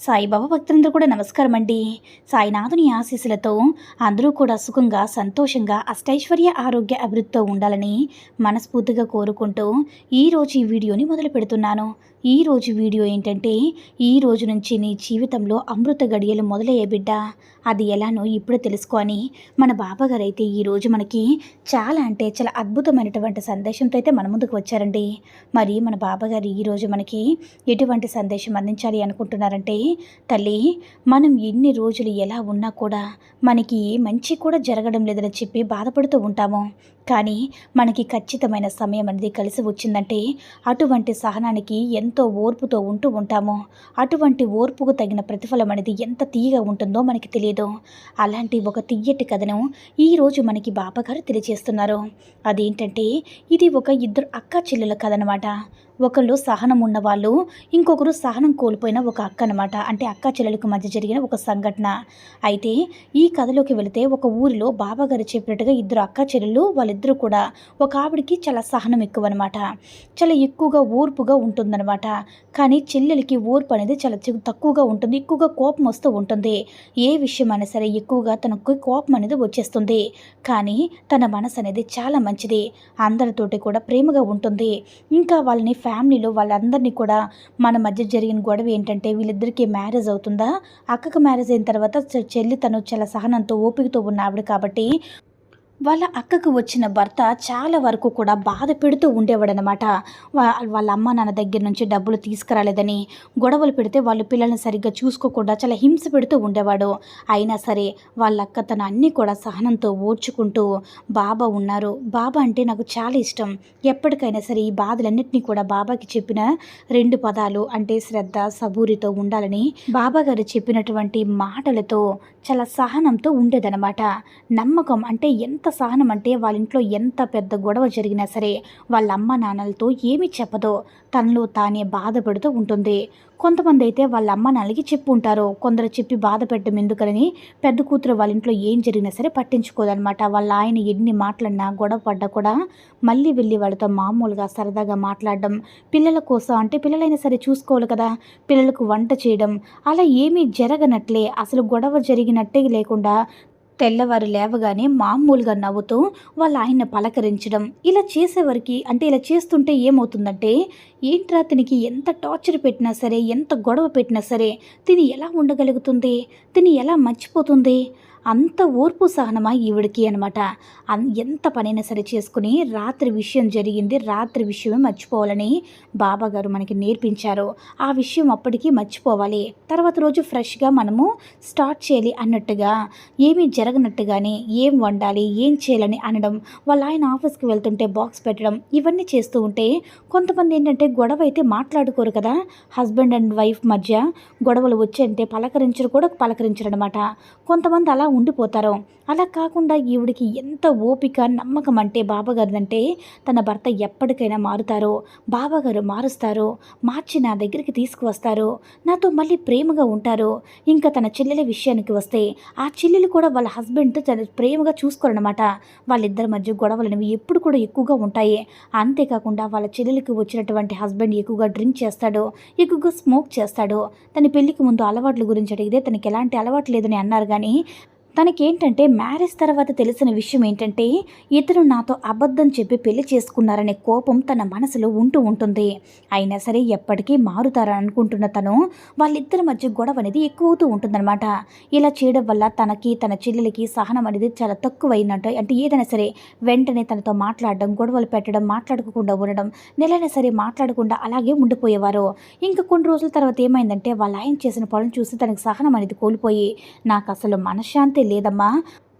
సాయిబాబా భక్తులందరూ కూడా నమస్కారం అండి సాయినాథుని ఆశీస్సులతో అందరూ కూడా సుఖంగా సంతోషంగా అష్టైశ్వర్య ఆరోగ్య అభివృద్ధితో ఉండాలని మనస్ఫూర్తిగా కోరుకుంటూ ఈరోజు ఈ వీడియోని మొదలు పెడుతున్నాను. ఈ రోజు వీడియో ఏంటంటే ఈ రోజు నుంచి నీ జీవితంలో అమృత గడియలు మొదలయ్యే బిడ్డ. అది ఎలానో ఇప్పుడు తెలుసుకొని మన బాబాగారు అయితే ఈరోజు మనకి చాలా అంటే చాలా అద్భుతమైనటువంటి సందేశంతో అయితే మన ముందుకు వచ్చారండి. మరి మన బాబాగారు ఈరోజు మనకి ఎటువంటి సందేశం అందించాలి అనుకుంటున్నారంటే తల్లి మనం ఎన్ని రోజులు ఎలా ఉన్నా కూడా మనకి ఏ మంచి కూడా జరగడం లేదని చెప్పి బాధపడుతూ ఉంటాము. కానీ మనకి ఖచ్చితమైన సమయం అనేది కలిసి వచ్చిందంటే అటువంటి సహనానికి ఎంతో ఓర్పుతో ఉంటూ ఉంటాము. అటువంటి ఓర్పుకు తగిన ప్రతిఫలం అనేది ఎంత తీయగా ఉంటుందో మనకి తెలియదు. అలాంటి ఒక తీయటి కథను ఈరోజు మనకి బాబాగారు తెలియజేస్తున్నారు. అదేంటంటే ఇది ఒక ఇద్దరు అక్క చెల్లెల కథ అనమాట ఒకళ్ళు సహనం ఉన్నవాళ్ళు ఇంకొకరు సహనం కోల్పోయిన ఒక అక్క అనమాట. అంటే అక్క చెల్లెలకు మధ్య జరిగిన ఒక సంఘటన అయితే ఈ కథలోకి వెళితే ఒక ఊరిలో బాబాగారు చెప్పినట్టుగా ఇద్దరు అక్క చెల్లెలు వాళ్ళిద్దరూ కూడా ఒక ఆవిడికి చాలా సహనం ఎక్కువ అనమాట చాలా ఎక్కువగా ఓర్పుగా ఉంటుందన్నమాట. కానీ చెల్లెలకి ఓర్పు అనేది చాలా తక్కువగా ఉంటుంది ఎక్కువగా కోపం వస్తూ ఉంటుంది. ఏ విషయం అయినా సరే ఎక్కువగా తనకు కోపం అనేది వచ్చేస్తుంది. కానీ తన మనసు అనేది చాలా మంచిది. అందరితోటి కూడా ప్రేమగా ఉంటుంది. ఇంకా వాళ్ళని ఫ్యామిలీలో వాళ్ళందరినీ కూడా మన మధ్య జరిగిన గొడవ ఏంటంటే వీళ్ళిద్దరికీ మ్యారేజ్ అవుతుందా? అక్కకు మ్యారేజ్ అయిన తర్వాత చెల్లి తను చాలా సహనంతో ఓపికతో ఉన్న ఆవిడ కాబట్టి వాళ్ళ అక్కకు వచ్చిన భర్త చాలా వరకు కూడా బాధ పెడుతూ ఉండేవాడనమాట వాళ్ళ అమ్మ నాన్న దగ్గర నుంచి డబ్బులు తీసుకురాలేదని గొడవలు పెడితే వాళ్ళు పిల్లల్ని సరిగ్గా చూసుకోకుండా చాలా హింస పెడుతూ ఉండేవాడు. అయినా సరే వాళ్ళ అక్క తన అన్నీ కూడా సహనంతో ఓర్చుకుంటూ బాబా ఉన్నారు. బాబా అంటే నాకు చాలా ఇష్టం. ఎప్పటికైనా సరే ఈ బాధలన్నింటినీ కూడా బాబాకి చెప్పిన రెండు పదాలు అంటే శ్రద్ధ సబూరితో ఉండాలని బాబా గారు చెప్పినటువంటి మాటలతో చాలా సహనంతో ఉండేదనమాట నమ్మకం అంటే ఎంత సహనం అంటే వాళ్ళ ఇంట్లో ఎంత పెద్ద గొడవ జరిగినా సరే వాళ్ళ అమ్మ నాన్నలతో ఏమి చెప్పదో. తనలో తానే బాధపడుతూ ఉంటుంది. కొంతమంది అయితే వాళ్ళ అమ్మ నాన్నలకి చెప్పు ఉంటారు. కొందరు చెప్పి బాధ పెట్టడం ఎందుకని పెద్ద కూతురు వాళ్ళ ఇంట్లో ఏం జరిగినా సరే పట్టించుకోదనమాట వాళ్ళ ఆయన ఎన్ని మాట్లాడినా గొడవ పడ్డా కూడా మళ్ళీ వెళ్ళి వాళ్ళతో మామూలుగా సరదాగా మాట్లాడడం పిల్లల కోసం అంటే పిల్లలైనా సరే చూసుకోవాలి కదా. పిల్లలకు వంట చేయడం అలా ఏమీ జరగనట్లే. అసలు గొడవ జరిగినట్టే లేకుండా తెల్లవారు లేవగానే మామూలుగా నవ్వుతూ వాళ్ళ ఆయన పలకరించడం. ఇలా చేసేవారికి అంటే ఇలా చేస్తుంటే ఏమవుతుందంటే ఏంట్రా తినికి ఎంత టార్చర్ పెట్టినా సరే ఎంత గొడవ పెట్టినా సరే తిని ఎలా ఉండగలుగుతుంది? తిని ఎలా మర్చిపోతుంది? అంత ఓర్పు సహనమా ఈవిడికి అనమాట ఎంత పనైనా సరే చేసుకుని రాత్రి విషయం జరిగింది రాత్రి విషయమే మర్చిపోవాలని బాబాగారు మనకి నేర్పించారు. ఆ విషయం అప్పటికి మర్చిపోవాలి. తర్వాత రోజు ఫ్రెష్గా మనము స్టార్ట్ చేయాలి అన్నట్టుగా ఏమీ జరగనట్టుగానే ఏం వండాలి ఏం చేయాలని అనడం వాళ్ళ ఆయన ఆఫీస్కి వెళ్తుంటే బాక్స్ పెట్టడం ఇవన్నీ చేస్తూ ఉంటే కొంతమంది ఏంటంటే గొడవ అయితే మాట్లాడుకోరు కదా. హస్బెండ్ అండ్ వైఫ్ మధ్య గొడవలు వచ్చంటే పలకరించరు కూడా పలకరించరు అనమాట కొంతమంది అలా ఉండిపోతారు? అలా కాకుండా ఈవిడికి ఎంత ఓపిక నమ్మకం అంటే బాబాగారిదంటే తన భర్త ఎప్పటికైనా మారుతారో? బాబాగారు మారుస్తారో? మార్చి నా దగ్గరికి తీసుకువస్తారు? నాతో మళ్ళీ ప్రేమగా ఉంటారు? ఇంకా తన చెల్లెల విషయానికి వస్తే ఆ చెల్లెలు కూడా వాళ్ళ హస్బెండ్తో చాలా ప్రేమగా చూసుకోరనమాట వాళ్ళిద్దరి మధ్య గొడవలు అనేవి ఎప్పుడు కూడా ఎక్కువగా ఉంటాయి. అంతేకాకుండా వాళ్ళ చెల్లెలకి వచ్చినటువంటి హస్బెండ్ ఎక్కువగా డ్రింక్ చేస్తాడు ఎక్కువగా స్మోక్ చేస్తాడు తన పెళ్ళికి ముందు అలవాట్ల గురించి అడిగితే తనకి ఎలాంటి అలవాటు లేదని అన్నారు కానీ తనకేంటంటే మ్యారేజ్ తర్వాత తెలిసిన విషయం ఏంటంటే ఇతను నాతో అబద్ధం చెప్పి పెళ్ళి చేసుకున్నారనే కోపం తన మనసులో ఉంటూ ఉంటుంది. అయినా సరే ఎప్పటికీ మారుతారని అనుకుంటున్న తను వాళ్ళిద్దరి మధ్య గొడవ అనేది ఎక్కువ అవుతూ ఉంటుందన్నమాట. ఇలా చేయడం వల్ల తనకి తన చెల్లెలకి సహనం అనేది చాలా తక్కువైనట్టు అంటే ఏదైనా సరే వెంటనే తనతో మాట్లాడడం గొడవలు పెట్టడం మాట్లాడుకోకుండా ఉండడం నెలైనా సరే మాట్లాడకుండా అలాగే ఉండిపోయేవారు. ఇంకా కొన్ని రోజుల తర్వాత ఏమైందంటే వాళ్ళ ఆయన చేసిన పనులు చూసి తనకు సహనం అనేది కోల్పోయి నాకు అసలు మనశ్శాంతి లేదమ్మా.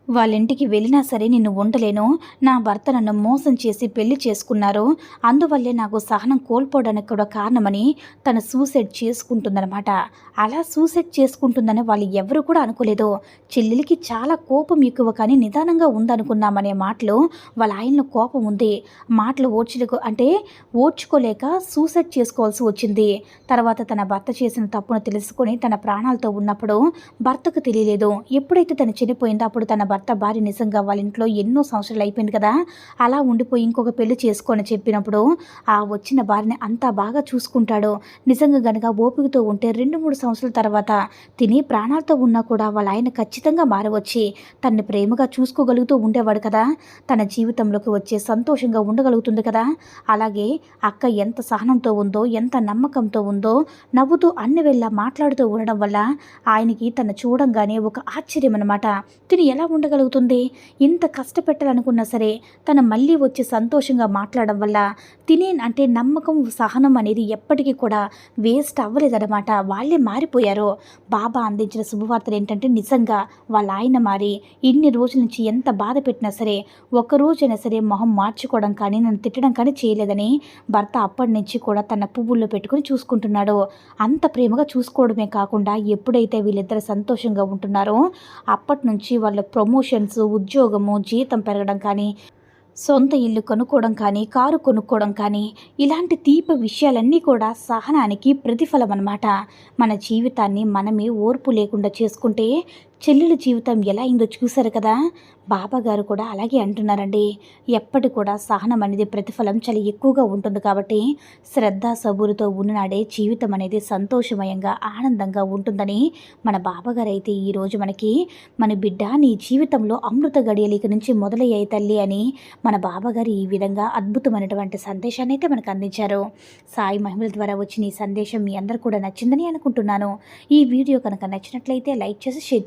వాళ్ళ ఇంటికి వెళ్ళినా సరే నిన్ను ఉండలేను. నా భర్త నన్ను మోసం చేసి పెళ్ళి చేసుకున్నారు. అందువల్లే నాకు సహనం కోల్పోవడానికి కూడా కారణమని తను సూసైడ్ చేసుకుంటుందన్నమాట. అలా సూసైడ్ చేసుకుంటుందని వాళ్ళు ఎవరు కూడా అనుకోలేదు. చెల్లెలికి చాలా కోపం ఎక్కువ కానీ నిదానంగా ఉందనుకున్నామనే మాటలు వాళ్ళ ఆయనలో కోపం ఉంది. మాటలు ఓడ్చులకు అంటే ఓడ్చుకోలేక సూసైడ్ చేసుకోవాల్సి వచ్చింది. తర్వాత తన భర్త చేసిన తప్పును తెలుసుకొని తన ప్రాణాలతో ఉన్నప్పుడు భర్తకు తెలియలేదు. ఎప్పుడైతే తను చనిపోయిందో అప్పుడు తన భర్త భార్య నిజంగా వాళ్ళ ఇంట్లో ఎన్నో సంవత్సరాలు అయిపోయింది కదా. అలా ఉండిపోయి ఇంకొక పెళ్ళి చేసుకొని చెప్పినప్పుడు ఆ వచ్చిన భార్యని అంతా బాగా చూసుకుంటాడు. నిజంగా గనక ఓపికతో ఉంటే రెండు మూడు సంవత్సరాల తర్వాత తిని ప్రాణాలతో ఉన్నా కూడా వాళ్ళ ఆయన ఖచ్చితంగా మారవచ్చి. తన్ని ప్రేమగా చూసుకోగలుగుతూ ఉండేవాడు కదా. తన జీవితంలోకి వచ్చే సంతోషంగా ఉండగలుగుతుంది కదా. అలాగే అక్క ఎంత సహనంతో ఉందో ఎంత నమ్మకంతో ఉందో నవ్వుతూ అన్ని వెళ్ళ మాట్లాడుతూ ఉండడం వల్ల ఆయనకి తను చూడంగానే ఒక ఆశ్చర్యం అనమాట తిని ఎలా ఉండగలుగుతుంది ఇంత కష్టపెట్టాలనుకున్నా సరే తను మళ్ళీ వచ్చి సంతోషంగా మాట్లాడడం వల్ల తినే అంటే నమ్మకం సహనం అనేది ఎప్పటికీ కూడా వేస్ట్ అవ్వలేదన్నమాట. వాళ్ళే మారిపోయారు. బాబా అందించిన శుభవార్తలు ఏంటంటే నిజంగా వాళ్ళ ఆయన మారి ఇన్ని రోజుల నుంచి ఎంత బాధ పెట్టినా సరే ఒక్కరోజైనా సరే మొహం మార్చుకోవడం కానీ నన్ను తిట్టడం కానీ చేయలేదని భర్త అప్పటి నుంచి కూడా తన పువ్వుల్లో పెట్టుకుని చూసుకుంటున్నాడు. అంత ప్రేమగా చూసుకోవడమే కాకుండా ఎప్పుడైతే వీళ్ళిద్దరు సంతోషంగా ఉంటున్నారో అప్పటి నుంచి వాళ్ళ ప్రమోషన్స్ ఉద్యోగము జీతం పెరగడం కానీ సొంత ఇల్లు కొనుక్కోవడం కానీ కారు కొనుక్కోవడం కానీ ఇలాంటి తీపి విషయాలన్నీ కూడా సహనానికి ప్రతిఫలం అన్నమాట మన జీవితాన్ని మనమే ఓర్పు లేకుండా చేసుకుంటే చెల్లెల జీవితం ఎలా అయిందో చూశారు కదా? బాబా గారు కూడా అలాగే అంటున్నారండి. ఎప్పటి కూడా సహనం అనేది ప్రతిఫలం చాలా ఎక్కువగా ఉంటుంది కాబట్టి శ్రద్ధ సబూరుతో ఉన్ననాడే జీవితం అనేది సంతోషమయంగా ఆనందంగా ఉంటుందని మన బాబాగారు అయితే ఈరోజు మనకి మన బిడ్డ నీ జీవితంలో అమృత గడియలిక నుంచి మొదలయ్యాయి తల్లి అని మన బాబాగారు ఈ విధంగా అద్భుతమైనటువంటి సందేశాన్ని అయితే మనకు అందించారు. సాయి మహిమల ద్వారా వచ్చిన ఈ సందేశం మీ అందరు కూడా నచ్చిందని అనుకుంటున్నాను. ఈ వీడియో కనుక నచ్చినట్లయితే లైక్ చేసి షేర్